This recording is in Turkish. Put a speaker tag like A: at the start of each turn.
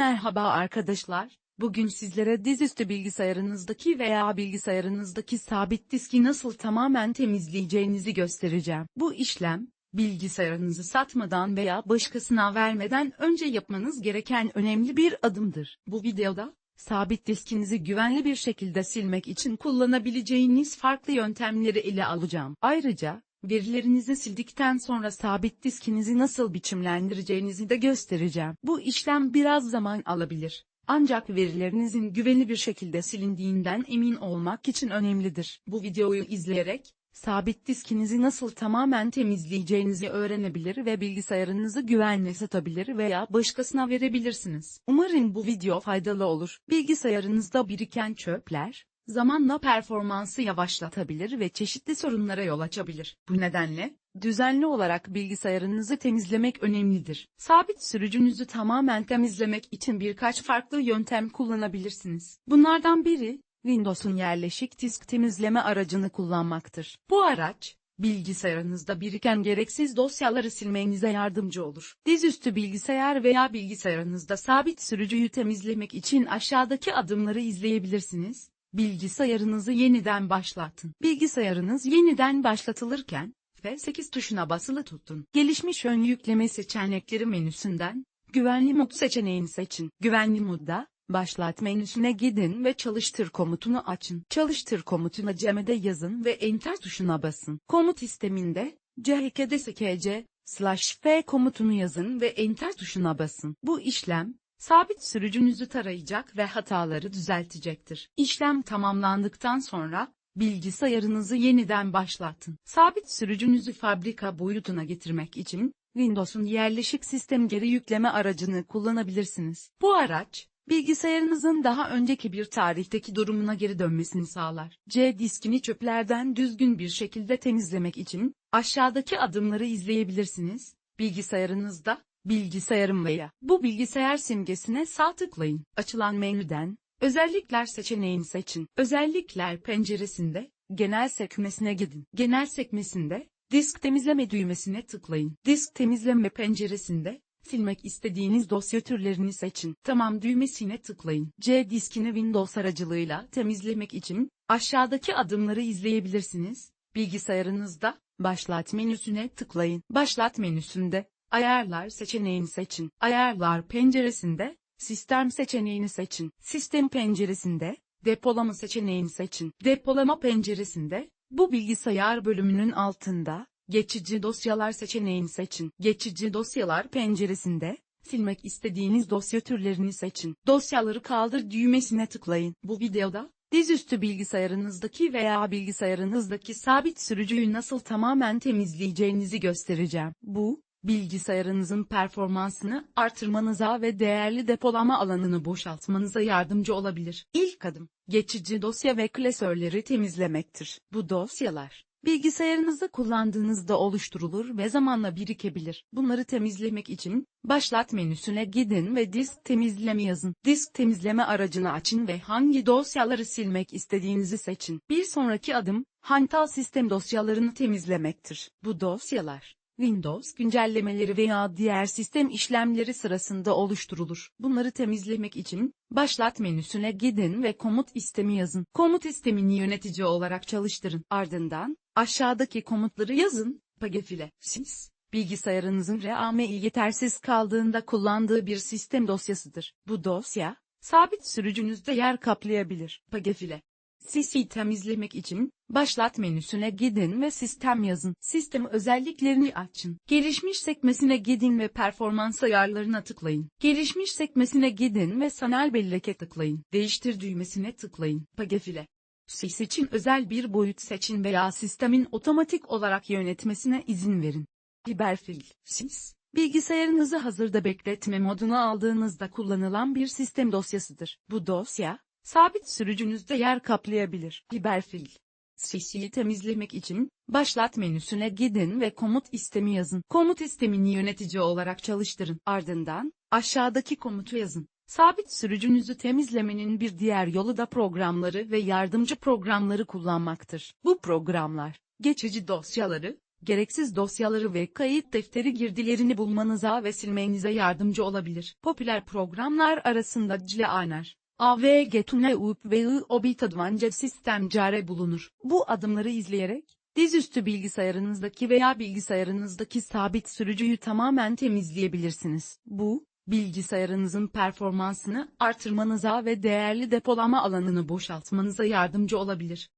A: Merhaba arkadaşlar. Bugün sizlere dizüstü bilgisayarınızdaki veya bilgisayarınızdaki sabit diski nasıl tamamen temizleyeceğinizi göstereceğim. Bu işlem, bilgisayarınızı satmadan veya başkasına vermeden önce yapmanız gereken önemli bir adımdır. Bu videoda, sabit diskinizi güvenli bir şekilde silmek için kullanabileceğiniz farklı yöntemleri ele alacağım. Ayrıca, Verilerinizi sildikten sonra sabit diskinizi nasıl biçimlendireceğinizi de göstereceğim. Bu işlem biraz zaman alabilir. Ancak verilerinizin güvenli bir şekilde silindiğinden emin olmak için önemlidir. Bu videoyu izleyerek, sabit diskinizi nasıl tamamen temizleyeceğinizi öğrenebilir ve bilgisayarınızı güvenle satabilir veya başkasına verebilirsiniz. Umarım bu video faydalı olur. Bilgisayarınızda biriken çöpler, zamanla performansı yavaşlatabilir ve çeşitli sorunlara yol açabilir. Bu nedenle, düzenli olarak bilgisayarınızı temizlemek önemlidir. Sabit sürücünüzü tamamen temizlemek için birkaç farklı yöntem kullanabilirsiniz. Bunlardan biri, Windows'un yerleşik disk temizleme aracını kullanmaktır. Bu araç, bilgisayarınızda biriken gereksiz dosyaları silmenize yardımcı olur. Dizüstü bilgisayar veya bilgisayarınızda sabit sürücüyü temizlemek için aşağıdaki adımları izleyebilirsiniz. Bilgisayarınızı yeniden başlatın. Bilgisayarınız yeniden başlatılırken, F8 tuşuna basılı tutun. Gelişmiş ön yükleme seçenekleri menüsünden, güvenli mod seçeneğini seçin. Güvenli modda, başlat menüsüne gidin ve çalıştır komutunu açın. Çalıştır komutuna cemede yazın ve enter tuşuna basın. Komut isteminde, chkdskc, slash f komutunu yazın ve enter tuşuna basın. Bu işlem, sabit sürücünüzü tarayacak ve hataları düzeltecektir. İşlem tamamlandıktan sonra, bilgisayarınızı yeniden başlatın. Sabit sürücünüzü fabrika boyutuna getirmek için, Windows'un yerleşik sistem geri yükleme aracını kullanabilirsiniz. Bu araç, bilgisayarınızın daha önceki bir tarihteki durumuna geri dönmesini sağlar. C diskini çöplerden düzgün bir şekilde temizlemek için, aşağıdaki adımları izleyebilirsiniz. Bilgisayarınızda, Bilgisayarım veya bu bilgisayar simgesine sağ tıklayın. Açılan menüden, Özellikler seçeneğini seçin. Özellikler penceresinde, Genel sekmesine gidin. Genel sekmesinde, Disk temizleme düğmesine tıklayın. Disk temizleme penceresinde, silmek istediğiniz dosya türlerini seçin. Tamam düğmesine tıklayın. C diskini Windows aracılığıyla temizlemek için, aşağıdaki adımları izleyebilirsiniz. Bilgisayarınızda, Başlat menüsüne tıklayın. Başlat menüsünde, Ayarlar seçeneğini seçin. Ayarlar penceresinde, Sistem seçeneğini seçin. Sistem penceresinde, Depolama seçeneğini seçin. Depolama penceresinde, bu bilgisayar bölümünün altında, Geçici dosyalar seçeneğini seçin. Geçici dosyalar penceresinde, silmek istediğiniz dosya türlerini seçin. Dosyaları kaldır düğmesine tıklayın. Bu videoda, dizüstü bilgisayarınızdaki veya bilgisayarınızdaki sabit sürücüyü nasıl tamamen temizleyeceğinizi göstereceğim. Bu, bilgisayarınızın performansını artırmanıza ve değerli depolama alanını boşaltmanıza yardımcı olabilir. İlk adım, geçici dosya ve klasörleri temizlemektir. Bu dosyalar, bilgisayarınızı kullandığınızda oluşturulur ve zamanla birikebilir. Bunları temizlemek için, Başlat menüsüne gidin ve disk temizleme yazın. Disk temizleme aracını açın ve hangi dosyaları silmek istediğinizi seçin. Bir sonraki adım, hantal sistem dosyalarını temizlemektir. Bu dosyalar, Windows güncellemeleri veya diğer sistem işlemleri sırasında oluşturulur. Bunları temizlemek için, Başlat menüsüne gidin ve komut istemi yazın. Komut istemini yönetici olarak çalıştırın. Ardından, aşağıdaki komutları yazın. Pagefile, sys, bilgisayarınızın RAM'i yetersiz kaldığında kullandığı bir sistem dosyasıdır. Bu dosya, sabit sürücünüzde yer kaplayabilir. Pagefile, Sisi temizlemek için, Başlat menüsüne gidin ve Sistem yazın. Sistem özelliklerini açın. Gelişmiş sekmesine gidin ve Performans ayarlarına tıklayın. Gelişmiş sekmesine gidin ve Sanal belleke tıklayın. Değiştir düğmesine tıklayın. Pagefile. SIS için özel bir boyut seçin veya sistemin otomatik olarak yönetmesine izin verin. Hiberfil, SIS, bilgisayarınızı hazırda bekletme moduna aldığınızda kullanılan bir sistem dosyasıdır. Bu dosya, sabit sürücünüzde yer kaplayabilir. Hiberfil. CC'yi temizlemek için, Başlat menüsüne gidin ve komut istemi yazın. Komut istemini yönetici olarak çalıştırın. Ardından, aşağıdaki komutu yazın. Sabit sürücünüzü temizlemenin bir diğer yolu da programları ve yardımcı programları kullanmaktır. Bu programlar, geçici dosyaları, gereksiz dosyaları ve kayıt defteri girdilerini bulmanıza ve silmenize yardımcı olabilir. Popüler programlar arasında Cleaner, AVG Tuneup ve Iobit Advanced System Care bulunur. Bu adımları izleyerek, dizüstü bilgisayarınızdaki veya bilgisayarınızdaki sabit sürücüyü tamamen temizleyebilirsiniz. Bu, bilgisayarınızın performansını artırmanıza ve değerli depolama alanını boşaltmanıza yardımcı olabilir.